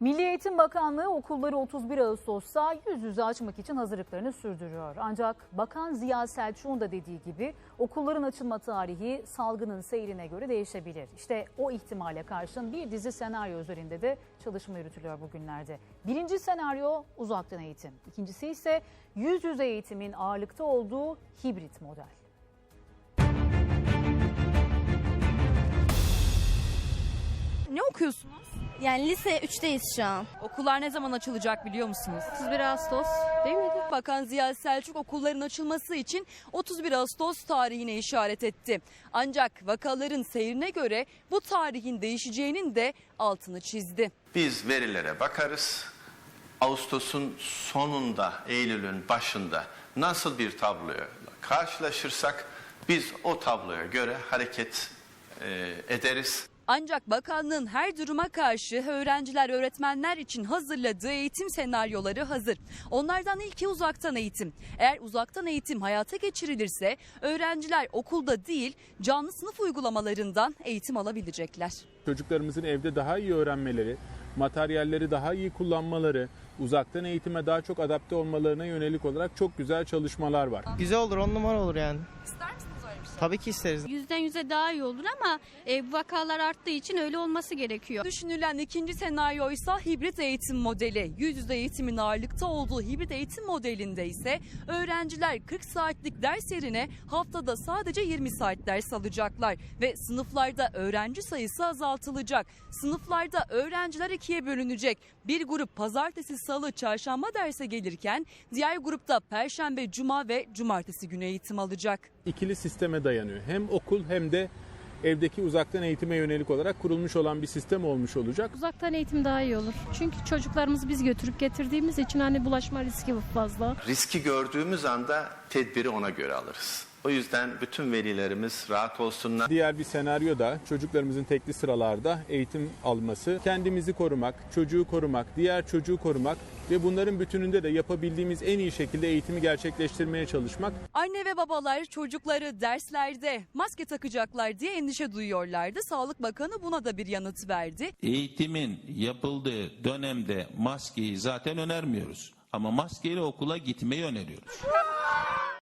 Milli Eğitim Bakanlığı okulları 31 Ağustos'ta yüz yüze açmak için hazırlıklarını sürdürüyor. Ancak Bakan Ziya Selçuk'un da dediği gibi okulların açılma tarihi salgının seyrine göre değişebilir. İşte o ihtimale karşın bir dizi senaryo üzerinde de çalışma yürütülüyor bugünlerde. Birinci senaryo uzaktan eğitim. İkincisi ise yüz yüze eğitimin ağırlıkta olduğu hibrit model. Yani lise 3'teyiz şu an. Okullar ne zaman açılacak biliyor musunuz? 31 Ağustos değil miydi? Bakan Ziya Selçuk okulların açılması için 31 Ağustos tarihine işaret etti. Ancak vakaların seyrine göre bu tarihin değişeceğinin de altını çizdi. Biz verilere bakarız. Ağustos'un sonunda, Eylül'ün başında nasıl bir tabloyla karşılaşırsak biz o tabloya göre hareket e, ederiz. Ancak bakanlığın her duruma karşı öğrenciler, öğretmenler için hazırladığı eğitim senaryoları hazır. Onlardan ilki uzaktan eğitim. Eğer uzaktan eğitim hayata geçirilirse öğrenciler okulda değil canlı sınıf uygulamalarından eğitim alabilecekler. Çocuklarımızın evde daha iyi öğrenmeleri, materyalleri daha iyi kullanmaları, uzaktan eğitime daha çok adapte olmalarına yönelik olarak çok güzel çalışmalar var. Güzel olur, on numara olur yani. İster şey? Tabii ki isteriz. Yüzden yüze daha iyi olur ama e, vakalar arttığı için öyle olması gerekiyor. Düşünülen ikinci senaryo ise hibrit eğitim modeli. Yüz yüze eğitimin ağırlıkta olduğu hibrit eğitim modelinde ise öğrenciler 40 saatlik ders yerine haftada sadece 20 saat ders alacaklar ve sınıflarda öğrenci sayısı azaltılacak. Sınıflarda öğrenciler ikiye bölünecek. Bir grup pazartesi, salı, çarşamba derse gelirken diğer grupta perşembe, cuma ve cumartesi günü eğitim alacak. İkili sisteme dayanıyor. Hem okul hem de evdeki uzaktan eğitime yönelik olarak kurulmuş olan bir sistem olmuş olacak. Uzaktan eğitim daha iyi olur. Çünkü çocuklarımızı biz götürüp getirdiğimiz için hani bulaşma riski fazla. Riski gördüğümüz anda tedbiri ona göre alırız. O yüzden bütün velilerimiz rahat olsunlar. Diğer bir senaryo da çocuklarımızın tekli sıralarda eğitim alması, kendimizi korumak, çocuğu korumak, diğer çocuğu korumak ve bunların bütününde de yapabildiğimiz en iyi şekilde eğitimi gerçekleştirmeye çalışmak. Anne ve babalar çocukları derslerde maske takacaklar diye endişe duyuyorlardı. Sağlık Bakanı buna da bir yanıt verdi. Eğitimin yapıldığı dönemde maskeyi zaten önermiyoruz. Ama maskeyle okula gitmeyi öneriyoruz.